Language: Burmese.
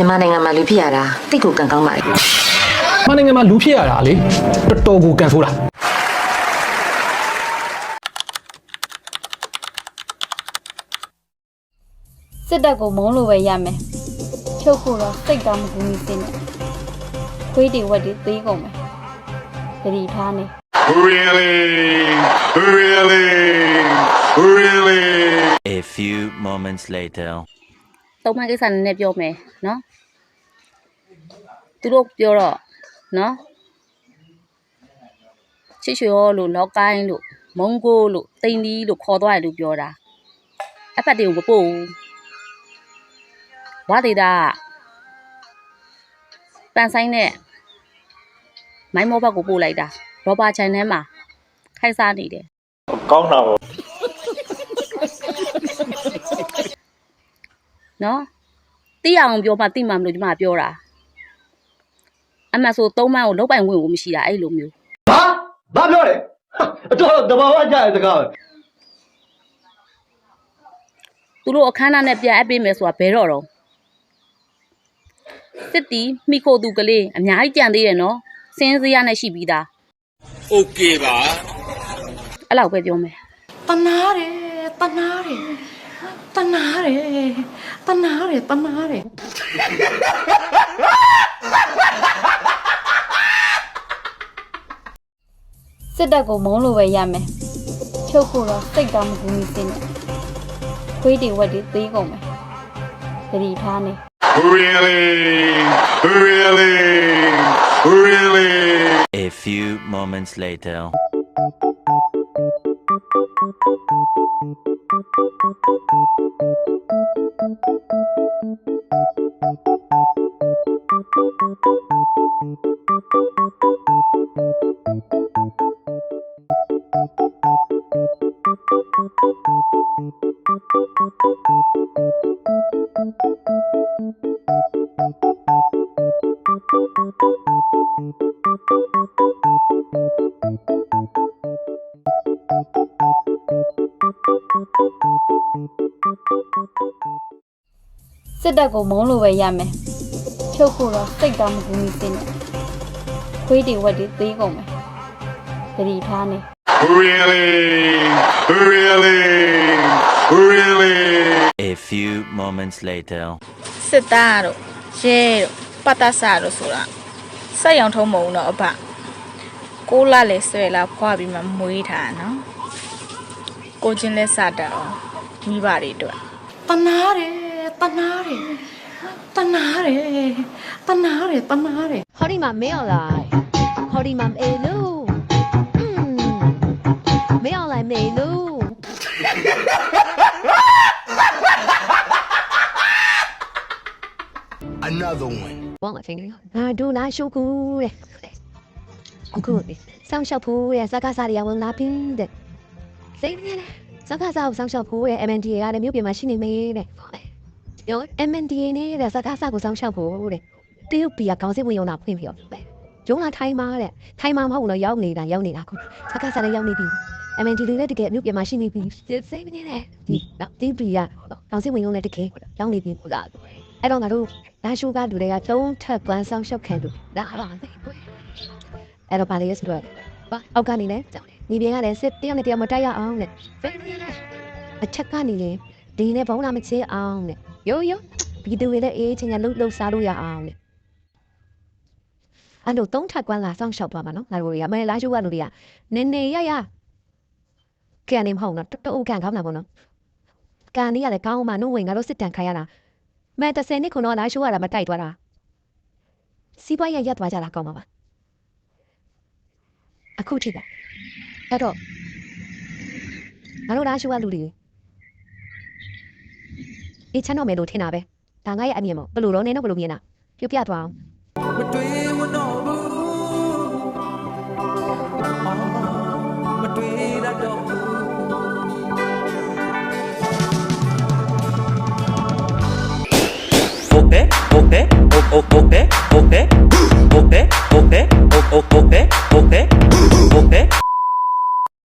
မြန်မာနိုင်ငံမှာလူဖြစ်ရတာတိတ်ကိုကံကောင်းပါလေ။မနိုင်ငံမှာလူဖြစ်ရတာလေတော်တော်ကိုကန်ဆိုးတာစစ်တပ်ကိုမုန်းလို့ပဲရမယ်ချုပ်ဖို့တော့စိတ်ကောင်းမကူးမီစင်းနဲ့ခွေးတွေဝက်တွေသေးကုန်မယ်သတိထားနေ Really? Really? Really? A few moments later. သုံးမကိစ္စနည်းနည်းပြောမယ်နော်သူတို့ပြောတော့နော်ချစ်ချွေရောလို့လောက်ကိုင်းလို့မုံကိုလို့တိန်ဒီလို့ခေါ်သွားတယ်လို့ပြောတာအဖက်တွေကိုမပို့ဘူးဝါဒေတာကပန်ဆိုင်နဲ့မိုင်းမောဘက်ကိုပို့လိုက်တာရောဘာချိုင်ထဲမှာခိုက်စားနေတယ်ကောင်းတာပေါ့ နော်တိအောင်ပြောမှတိမှမလို့ဒီမှာပြောတာအမှန်ဆိုသုံးမန်းကိုလောက်ပိုင်ဝင်ကိုမရှိတာအဲ့လိုမျိုး ဟာဘာပြောလဲအတော်တဘာဝကြတဲ့စကားပဲ သူတို့အခမ်းအနားနဲ့ပြန်အပ်ပေးမယ်ဆိုတာဘဲတော့တော့စစ်တီမိခိုသူကလေးအများကြီးကြံသေးတယ်နော်စင်းစရာနဲ့ရှိပြီးသား โอเคပါ အဲ့လောက်ပဲပြောမယ် တနာတယ်တနာတယ် တနာတယ်တနာတယ်တနာတယ်စစ်တပ်ကိုမုန်းလို့ပဲရမယ်ချုပ်ဖို့တော့စိတ်ကောင်းမကူးမီစင်းနဲ့ခွေးတွေဝက်တွေသေးကုန်မယ်သတိထားနေ Really? Really? Really? A few moments later. Thank you. စစ်တပ်ကိုမုန်းလို့ပဲရမယ်ချုပ်ဖို့တော့စိတ်ကောင်းမကူးမီစင်းနဲ့ခွေးတွေဝက်တွေသေးကုန်မယ်သတိထားနေ Really? Really? Really? A few moments later. စစ်သားတို့ရဲတို့ပတ်သက်စာတို့ဆိုတာစက်ရောင်ထုံးမုံတော့အဖကိုလာလေဆွဲလာဖွာပြီးမှမွေးထားတာနော်ကိုချင်းလဲစတတ်အောင် မိဘတွေအတွက်တနာတယ်တနာတယ်တနာတယ်တနာတယ်တနာတယ်ဟောဒီမှာမင်းအောင်လာဟောဒီမှာအေလို့မင်းအောင်လာမေလို့အနာဒုံဝင်ဘောင်းအချင်းကြီးငါတို့လာရှုပ်ကူတဲ့အခုစောင့်ရှောက်ဖို့တဲ့စကားစားတွေကဝင်လာပြီတဲ့စိတ်နေတယ် စကားစားကိုစောင့်ရှောက်ဖို့ရဲ့ MNDA ကလည်းမြို့ပြင်မှာရှိနေမေးတဲ့။နော် MNDA နဲ့တဲ့စကားစားကိုစောင့်ရှောက်ဖို့တဲ့။တရုတ်ပြည်ကခေါင်းစစ်ဝင်ရုံသာဖွင့်ပြီးတော့ရုံးလာထိုင်းမာတဲ့။ထိုင်းမာမဟုတ်တော့ရောက်နေတာရောက်နေတာခုစကားစားလည်းရောက်နေပြီ။ MNDA လည်းတကယ်မြို့ပြင်မှာရှိနေပြီ။စိတ်မနေနဲ့။ဒီနော်တရုတ်ပြည်ကခေါင်းစစ်ဝင်ရုံလည်းတကယ်ရောက်နေပြီဟုတ်လား။အဲ့တော့ငါတို့လာရှိုးကလူတွေကသုံးထပ်ပန်းဆောင်ရှောက်ခံသူဒါပါပဲ။အဲ့တော့ပါလေဆိုတော့အောက်ကနေလည်းကြောင်းတယ် ပြင်းကလည်းစစ်တယောက်နဲ့တယောက်မတိုက်ရအောင်တဲ့အချက်ကနေလေဒီနဲ့ဘုံလာမချေအောင်တဲ့ရိုးရိုးဒီတူတွေလည်းအေးချင်းကလှုပ်လှုပ်စားလို့ရအောင်တဲ့အဲ့တော့သုံးထပ်ကွမ်းလာဆောင်ရှောက်သွားမှာနော်ငါတို့တွေကမဲလာရှိုးကလူတွေကနည်းနည်းရရကန်နေမဟုတ်နော်တော်တော်ကန်ကောင်းတာပေါ့နော်ကန်နေရတယ်ကောင်းမှနှုတ်ဝင်ငါတို့စစ်တန်ခိုင်းရတာမဲ30နှစ်ခုတော့လာရှိုးရတာမတိုက်သွားတာစီးပွားရေးရက်သွားကြတာကောင်းပါပါအခုထိတာ အဲ့တော့ငါတို့လာရှိုးရလူတွေအေးချမ်းတော့မယ်လို့ထင်တာပဲဒါငါရဲ့အမြင်ပေါ့ဘယ်လိုတော့နေတော့ဘယ်လိုမြင်တာပြပြသွားအောင် Okay, okay, o- o- okay, okay, okay, okay, o- o- okay, okay.